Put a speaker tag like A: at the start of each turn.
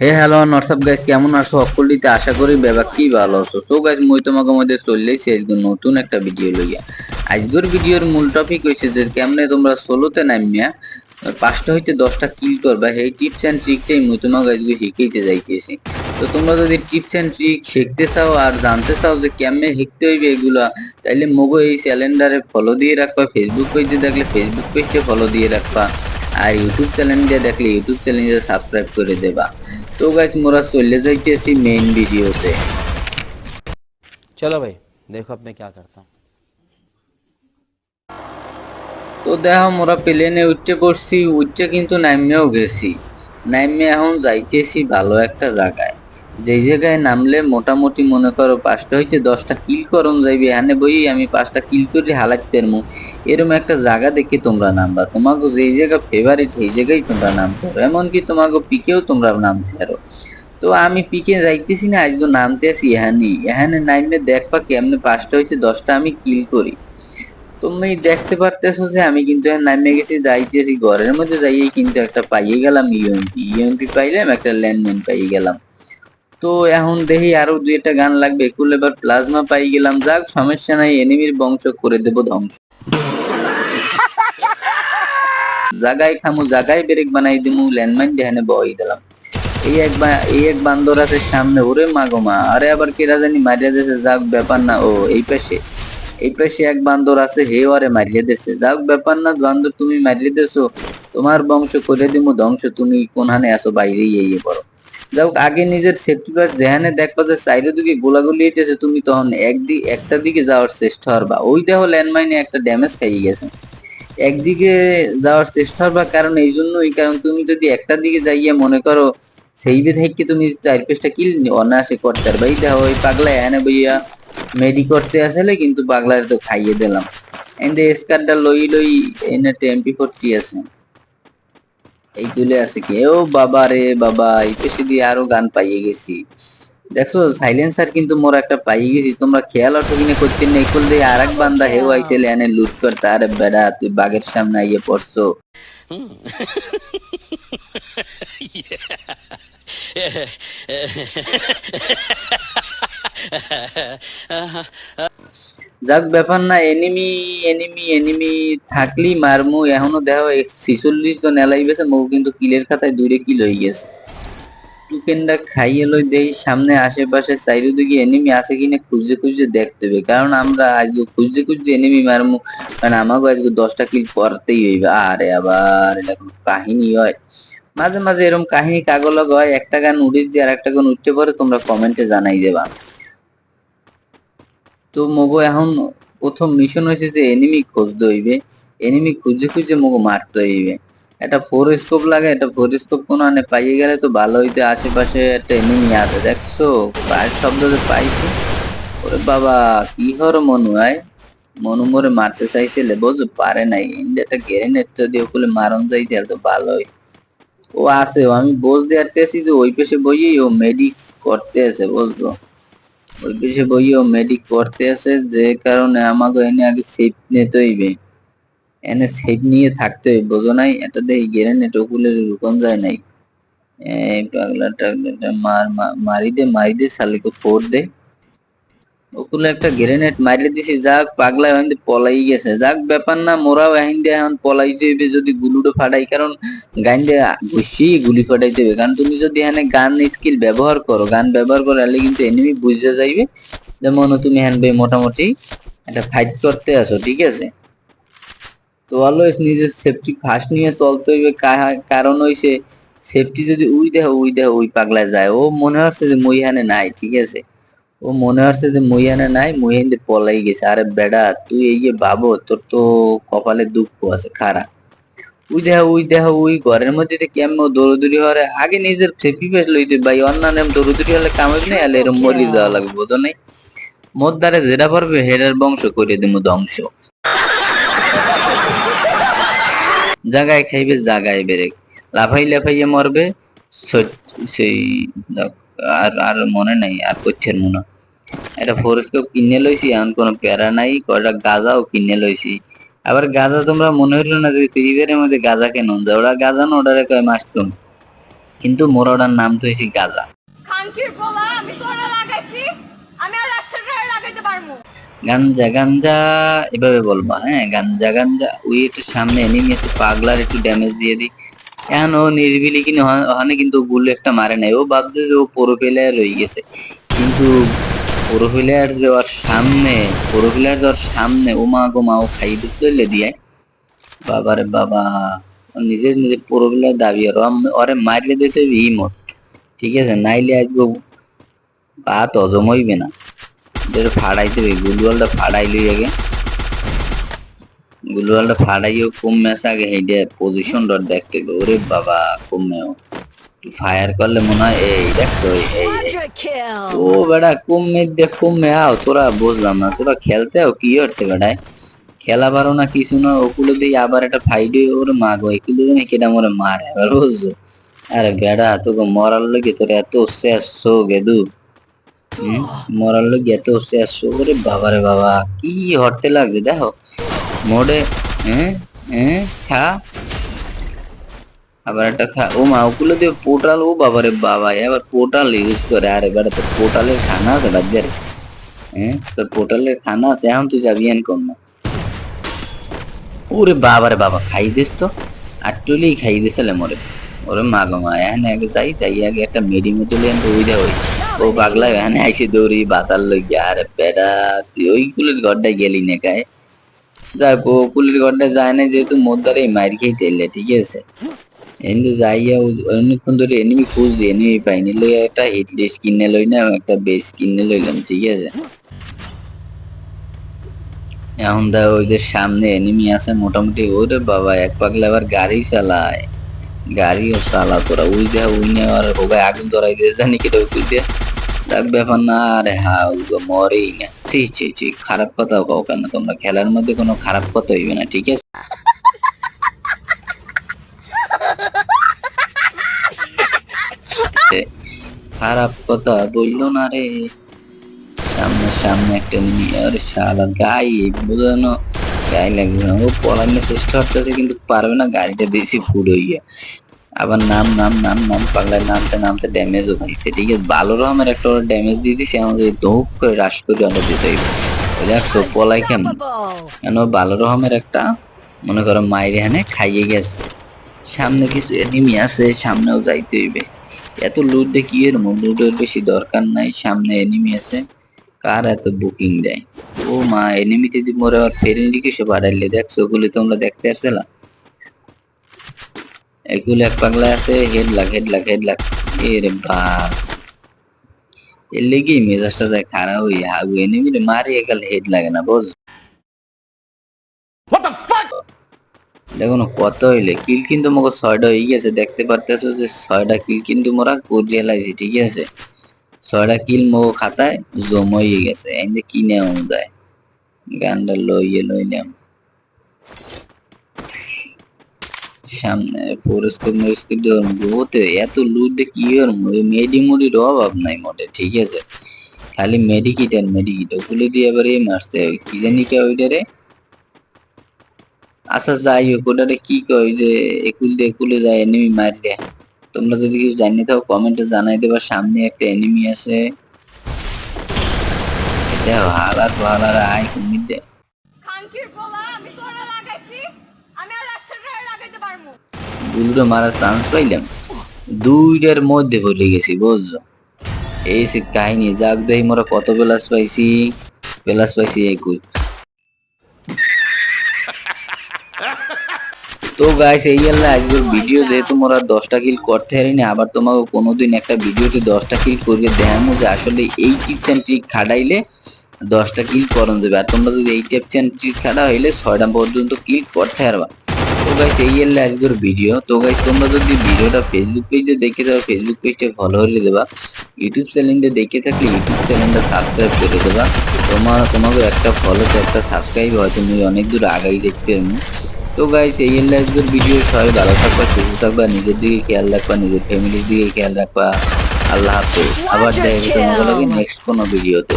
A: হে hello WhatsApp guys কেমন আছো? সকলটিতে আশা করি কি ভালো আছো। সো গাইস মই তোমাকে মধ্যে চললেইছি আজকে নতুন একটা ভিডিও লইয়া। আজকের ভিডিওর মূল টপিক হইছে যে, কেমনে তোমরা সোলোতে নামিয়া, পাঁচটা হইতে দশটা কিল করবা। সেই টিপস অ্যান্ড ট্রিকটাই মই তোমাকে আজকে শিখাইতে যাইতেছি। তো, তোমরা যদি টিপস অ্যান্ড ট্রিক শিখতে চাও আর জানতে চাও যে, কেমনে শিখতে হইবে এগুলা, তাইলে মগো এই ক্যালেন্ডারে ফলো দিয়ে রাখবা। ফেসবুক পেজে দেখলে ফেসবুক পেজে ফলো দিয়ে রাখবা। আর ইউটিউব চ্যানেল দিয়ে দেখলে ইউটিউব চ্যানেলে সাবস্ক্রাইব করে দেবা তো গাইস মোরা চলে যাইতেছি মেইন ভিডিওতে
B: चलो भाई देखो अब मैं क्या करता हूँ
A: তো দেখো মোরা প্লেনে উঠতে পড়ছি উঠতে কিন্তু নামিয়েও গেছি নামিয়ে এখন যাইতেছি ভালো একটা জায়গায় যেই জায়গায় নামলে মোটামুটি মনে করো পাঁচটা হইতে দশটা কিল করন যাইবে, এখানে বই আমি পাঁচটা কিল করে হালাত পেরমু। এরম একটা জায়গা দেখে তোমরা নামবা। তোমাকে যেই জায়গা ফেভারিট সেই জায়গায় তোমরা নামতে পারো। এমনকি তোমাকে পিকেও তোমরা নামতে পারো। তো আমি পিকে যাইতেছি না আজকে নামতে আসি এখানে। এখানে নামলে দেখবা কেমনে পাঁচটা হইতে দশটা আমি কিল করি। তুমি দেখতে পারতেছো যে আমি কিন্তু নামে গেছি, যাইতেছি। ঘরের মধ্যে যাইয়ে কিন্তু একটা পাইয়ে গেলাম ইউএমপি ইউএমপি পাইলাম, একটা ল্যান্ডম্যান পাইয়ে গেলাম। তো এখন দেখি আরও দুই একটা গান লাগবে। একুল এবার প্লাজমা পাই গেলাম, যাক, সমস্যা নাই এনিমির বংশ করে দেব ধ্বংস। জাগায় খামু জাগায় ব্রেক বানাই দিমু ল্যান্ডমাইন দেখানে বই দিলাম। এই এক এই এক বান্দর আছে সামনে, ওরে মাগো মা, আরে আবার কেরা জানি মারিয়া দিয়েছে যাক, ব্যাপার না, ও, এই পাশে। এই পাশে এক বান্দর আছে, হে ওরে মারিয়ে দিয়েছে যাক, ব্যাপার না, বান্দর তুমি মারিয়ে দিয়েছ তোমার বংশ করে দিমু, ধ্বংস, তুমি কোনখানে আসো বাইরেই এই করো যাই হোক, আগে নিজের সেফটি পাস যেখানে দেখবা যে সাইডের দিকে গোলাগুলি হইতেছে তুমি তখন একদিক একটা দিকে যাওয়ার চেষ্টা করবা। ওই দেখো ল্যান্ডমাইনে একটা ড্যামেজ খাইয়ে গেছে। একদিকে যাওয়ার চেষ্টা করবা কারণ এই জন্যই কারণ তুমি যদি একটা দিকে যাইয়ে মনে করো সেইবে থেকে তুমি চার পাঁচটা কিল অনায়াসে করতে পারবে। এই দেখো ওই পাগলা এনে বইয়া মেডি করতে আসলে কিন্তু পাগলার তো খাইয়ে দিলাম। এন্ড স্কারটা লই লই এনে টেম্পি ফোরটি আছে। এই তুলে আছে কি? ও বাবা রে বাবা এই পেশে দিয়ে আরও গান পাইয়ে গেছি। দেখছ সাইলেন্সার কিন্তু মোর একটা পাইয়ে গেছি। তোমরা খেয়াল অর্থ কিনে করতে নেই করলে দিয়ে আর এক বান্দা হেও আইসে এনে লুট করতে। আরে বেড়া তুই বাঘের সামনে আইয়ে পড়ছো। যাক, ব্যাপার না এনিমি এনিমি এনিমি থাকলি মারমু। এখনও দেখো ছিচল্লিশ জন এলাইবেছে মৌ কিন্তু কিলের খাতায় দূরে কিল হয়ে গেছে। টুকেনটা খাইয়ে লই দেই, সামনে আশেপাশে চারিদিকে এনিমি আছে কিনা খুঁজে খুঁজে দেখতে হবে। কারণ আমরা আজকে খুঁজে খুঁজে এনিমি মারমু, কারণ আমাকে আজকে দশটা কিল করতেই হইবে। আরে আবার, এটা কোনো কাহিনী হয়। মাঝে মাঝে এরকম কাহিনী কাগলগ হয়, একটা গান উড়িস দিয়ে আর একটা গান উঠতে পারে, তোমরা কমেন্টে জানাই দেবা। তো মগো এখন প্রথম মিশন হয়েছে যে এনিমি খুঁজতে হইবে। এনিমি খুঁজে খুঁজে মগো মারতে হইবে। একটা ফোর স্কোপ লাগে, একটা ফোর স্কোপ কোনো আনে পাইয়ে গেলে তো ভালো হইতে আশেপাশে একটা এনিমি আছে, দেখছ? পায়ের শব্দ যে পাইছি। ওরে বাবা, কি হর মনু, আয়। মনু মরে মারতে চাইছিলে বুঝতে পারে নাই। ইন্ডিয়াটা গ্রেনেড যদি ওগুলো মারণ যাই তাহলে তো ভালোই ও আছে, আমি বোঝ দেখতেছি যে ওই পেশে বইয়েই ও মেডিস করতে আছে বুঝলো ওই পেশে বইয়ে ও মেডিক করতে আছে যে কারণে আমাকে এনে আগে সেফ নিতে হইবে। এনে সেফ নিয়ে থাকতে হইবে, বোঝো নাই? এটা দেখি গ্রেনেড ওগুলো রুকন যায় নাই। এই টাগলাটা মার মারি দে মারি দে, শালিকে ফোর দে। ওগুলো একটা গ্রেনেড মারিয়ে দিছি, যাক পাগলা এখন পলাই গেছে। যাক ব্যাপার না, মোরাও এখন এখন পলাইতে হইবে যদি গুলুটো ফাটাই, কারণ গান দিয়ে ঘুষি গুলি ফাটাইতে হবে কারণ তুমি যদি এখানে গান স্কিল ব্যবহার করো, গান ব্যবহার করলে কিন্তু এনিমি বুঝতে যাইবে। যেমন তুমি হ্যান ভাই মোটামুটি একটা ফাইট করতে আসো ঠিক আছে? তো অলওয়েজ নিজের সেফটি ফার্স্ট নিয়ে চলতে হইবে। কারণ হইছে সেফটি যদি উই দেহ উই দেহ উই পাগলায় যায়। ও মনে হচ্ছে যে মইহানে নাই, ঠিক আছে? ও মনে হচ্ছে যে মইহানে নাই মইহানে পলাই গেছে। আরে বেডা তুই এই যে ভাবো তোর তো কপালে দুঃখ আছে খারাপ উই দেহ উই দেহ উই ঘরের মধ্যে কেমন দৌড়দৌড়ি হরে আগে নিজের সেফটি ফেস লইতে ভাই অন্যান্য দৌড়দৌড়ি হলে কামাবি না এলে এরম মরি দেওয়া লাগবে বোঝো নাই? মোর দ্বারে যেটা পারবে হেডার বংশ করে দিমু ধ্বংস। জাগায় খাইবে জাগায় বেরেক। লাফাই লাফাইয়ে মরবে সেই আর আর মনে নাই আর করছেন মনে হয়। এটা ফোরস্কোপ কিনে লইছি এমন কোনো প্যারা নাই কয়টা গাঁজাও কিনে লইছি। আবার গাঁজা তোমরা মনে হইল না যে ফ্রি মধ্যে গাঁজা কেন? যায় ওরা গাঁজা না ওটারে কয় মাশরুম কিন্তু মোরাটার নাম তো হয়েছে গাজা।
C: পোলা
A: গাঞ্জা গাঞ্জা এভাবে বলবা হ্যাঁ গাঞ্জা গাঞ্জা ওই একটু সামনে এনিমি আছে পাগলার একটু ড্যামেজ দিয়ে দিই। এখন ও নির্বিলি কিনে ওখানে কিন্তু গুলো একটা মারে নাই। ও ভাবছে যে ও পুরো প্লেয়ার রয়ে গেছে। কিন্তু পুরো প্লেয়ার যাওয়ার সামনে পুরো প্লেয়ার যাওয়ার সামনে ও মা গো মা ও খাইতে চলে দিয়ে বাবা, ও নিজে নিজে পুরো প্লেয়ার দাবি আর ওরে মারলে দিতে ইমোট ঠিক আছে, নাইলে আজকে বাত হজম হইবে না। এদের ফাড়াইতে হবে গুলওয়ালটা ফাড়াই লই আগে। গুলওয়ালটা ফাড়াইও কম ম্যাচ আগে হেডে পজিশন ডট দেখতে হবে। ওরে বাবা কমেও ফায়ার করলে মনে হয় এই দেখছ এই। ও বেটা কমে দেখ কমে আও তোরা বুঝলাম না তোরা খেলতে আও কি হচ্ছে বেটায় খেলা পারো না কিছু না ওগুলো দিয়ে আবার একটা ফাইডে ওর মাগো এগুলো দিয়ে কেটা মরে মারে এবার বুঝছ? আরে বেড়া তোকে মরার লোকে তোর এত শেষ গেদু হুম, মরার লোক এত শেষ ওরে বাবারে বাবা কি হরতে লাগছে দেখো। মোড়ে হ্যাঁ হ্যাঁ খা। আবার একটা ও মা, ওগুলো দিয়ে পোর্টাল, ও বাবারে বাবা এবার পোর্টাল ইউজ করে। আরে বেটা তো পোর্টালের খানা আছে বাজারে হ্যাঁ তোর পোর্টালের খানা আছে, এখন তুই যাবি এন কম না। ওরে বাবারে বাবা, খাই দিস তো। আটটুলেই খাই দিছিলে মরে। ওরে মা গো মা, এখানে আগে যাই যাই, আগে একটা মেডি মতো লেন ওই ওই। ও পাগলা, এখানে আইসে দৌড়ি, বাতাল লই আরে বেটা, তুই ওই কুলের ঘরটায় গেলি না গায়ে যাক ও কুলের ঘরটা যায় না যেহেতু মোদ্দারে মার খেয়ে তেললে ঠিক আছে। এমনি যাইয়া অনেকক্ষণ ধরে এনিমি খুঁজছি এনিমি পাইনি লই একটা হিট লিস্ট কিনে লই না, একটা বেস কিনে লইলাম ঠিক আছে? এখন দা ওই যে সামনে এনিমি আছে, মোটামুটি ওরে বাবা, এক পাগলা আবার গাড়ি চালায়। গাড়িও চালা তোরা, উই দেয়া উই নিয়ে আর হোগায় আগুন ধরাই দিয়ে জানি কি তুই দিয়ে দেখ ব্যাপার না, আরে হা মরেই না। ছি ছি ছি, খারাপ কথা কও কেন তোমরা? খেলার মধ্যে কোনো খারাপ কথা হইবে না, ঠিক আছে? খারাপ কথা বলল না রে। সামনে সামনে একটা নিয়ে আরে শালা গাই বোঝানো গায়ে লাগবে ও পলানোর চেষ্টা করতেছে কিন্তু পারবে না, গাড়িটা বেশি ফুড হইয়া। আবার নাম নাম নাম নাম পাগলার নামতে নামতে ড্যামেজও হয়েছে ঠিক আছে ভালো রকমের একটা ড্যামেজ দিয়ে দিছে আমাদের ধূপ করে রাশ করে অর্ডার দিতে হইবে। দেখো পলাই কেমন কেন? ভালো রকমের একটা, মনে করো মায়ের এখানে খাইয়ে গেছে। সামনে কিছু এনিমি আছে, সামনেও যাইতে হইবে। এত লুট কি এর লুটের বেশি দরকার নাই, সামনে এনিমি আছে। কার এত বুকিং দেয়? ও মা এনিমিতে মোরে আর ফেরেন্ডি কিছু বাড়াইলে? দেখছ, ওগুলি তোমরা দেখতে পারছিলা এগুলো এক পাগলা আছে হেড লাগ হেড লাগ হেড লাগ এ রে বাপ। এর লেগেই মেজাজটা যায় খারাপ হই হাগু এনিমিরে মারি একাল হেড লাগে না, বুঝ দেখুন, কত হইলে? কিল কিন্তু মোকে ছয়টা হয়ে গেছে। দেখতে পারতেছো যে ছয়টা কিল কিন্তু মোরা করিয়ে লাইছি ঠিক আছে? ছয়টা কিল মোকে খাতায় জমা হয়ে গেছে। এনে কি নেওয়া যায়? গানটা লইয়ে লইলাম। সামনে পরিষ্কার মরিষ্কার দেওয়ার বহুতে এত লুট দিয়ে কি আর মেডি মুডির অভাব নাই মোটে, ঠিক আছে? খালি মেডিকিট আর মেডিকিট। ওগুলো দিয়ে এবার মারতে হবে কি জানি কে ওইটারে? আচ্ছা যাই হোক ওটারে কি কয় যে একুল দিয়ে একুলে যায় এনিমি মারলে? তোমরা যদি কিছু জানি থাকো কমেন্টে জানাই দেবা। সামনে একটা এনিমি আছে। এটা হালাত হালার আয় কুমির দে। গুলুটা মারার চান্স পাইলাম। দুইটার মধ্যে ভুলে গেছি বুঝছ? এই সে কাহিনী যাক দেখি মোরা কত প্লাস পাইছি। প্লাস পাইছি একুশ। তো গাইস এই হলো আজকের ভিডিও যেহেতু মোরা দশটা কিল করতে পারিনি আবার তোমাকে কোনোদিন একটা ভিডিওতে দশটা কিল করে দেখামো যে আসলে এই টিপস অ্যান্ড খাটাইলে দশটা কিল করন যাবে আর তোমরা যদি এই টিপস অ্যান্ড খাটা হইলে ছয়টা পর্যন্ত কিল করতে পারবা তো গাইস এই হলো আজকের ভিডিও তো গাইস তোমরা যদি ভিডিওটা ফেসবুক পেজে দেখে যাও ফেসবুক পেজটা ফলো করে দেবা। ইউটিউব চ্যানেলটা দেখে থাকলে ইউটিউব চ্যানেলটা সাবস্ক্রাইব করে দেবা। তোমার তোমাকে একটা ফলোতে একটা সাবস্ক্রাইব হয়তো তুমি অনেক দূর আগাই দেখতে পারব তো গাইস এই আজকের ভিডিও সবাই ভালো থাকবা সুস্থ থাকবা নিজের দিকে খেয়াল রাখবা নিজের ফ্যামিলির দিকে খেয়াল রাখবা। আল্লাহ হাফেজ। আবার দেখা হবে নেক্সট কোনো ভিডিওতে